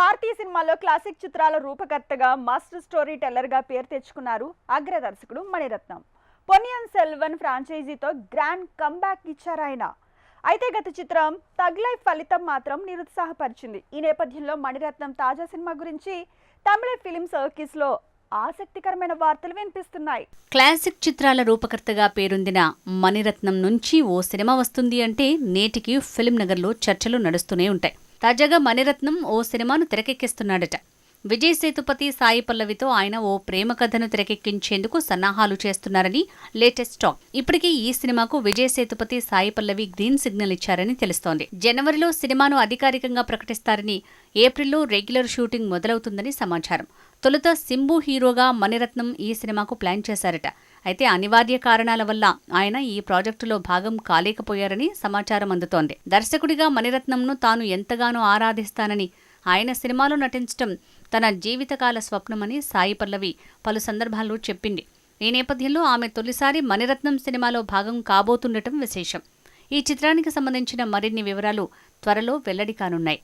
భారతీయ సినిమాలో క్లాసిక్ చిత్రాల రూపకర్తగా master story టెల్లర్గా పేరు తెచ్చుకున్నారు అగ్రదర్శకుడు మణిరత్నం. పొన్నియన్ సెల్వన్ ఫ్రాంచైజీతో గ్రాండ్ కంబ్యాక్ ఇచ్చారు ఆయన. అయితే గత చిత్రం తగ్లై ఫలితం మాత్రం నిరుత్సాహపరిచింది. ఈ నేపథ్యంలో మణిరత్నం తాజా సినిమా గురించి తమిళ ఫిలిం సర్కిస్లో ఆసక్తికరమైన వార్తలు వినిపిస్తున్నాయి. క్లాసిక్ చిత్రాల రూపకర్తగా పేరొందిన మణిరత్నం నుంచి ఓ సినిమా వస్తుంది అంటే నేటికి ఫిలిం నగర్లో చర్చలు నడుస్తూనే ఉంటాయి. తాజాగా మణిరత్నం ఓ సినిమాను తెరకెక్కిస్తున్నాడట. విజయ్ సేతుపతి సాయి పల్లవితో ఆయన ఓ ప్రేమ కథను తెరకెక్కించేందుకు సన్నాహాలు చేస్తున్నారని లేటెస్ట్ టాక్. ఇప్పటికే ఈ సినిమాకు విజయ్ సేతుపతి సాయి పల్లవి గ్రీన్ సిగ్నల్ ఇచ్చారని తెలుస్తోంది. జనవరిలో సినిమాను అధికారికంగా ప్రకటిస్తారని ఏప్రిల్లో రెగ్యులర్ షూటింగ్ మొదలవుతుందని సమాచారం. తొలుత సింబు హీరోగా మణిరత్నం ఈ సినిమాకు ప్లాన్ చేశారట. అయితే అనివార్య కారణాల వల్ల ఆయన ఈ ప్రాజెక్టులో భాగం కాలేకపోయారని సమాచారం అందుతోంది. దర్శకుడిగా మణిరత్నంను తాను ఎంతగానో ఆరాధిస్తానని ఆయన సినిమాలో నటించడం తన జీవితకాల స్వప్నమని సాయి పల్లవి పలు సందర్భాల్లో చెప్పింది. ఈ నేపథ్యంలో ఆమె తొలిసారి మణిరత్నం సినిమాలో భాగం కాబోతుండటం విశేషం. ఈ చిత్రానికి సంబంధించిన మరిన్ని వివరాలు త్వరలో వెల్లడి కానున్నాయి.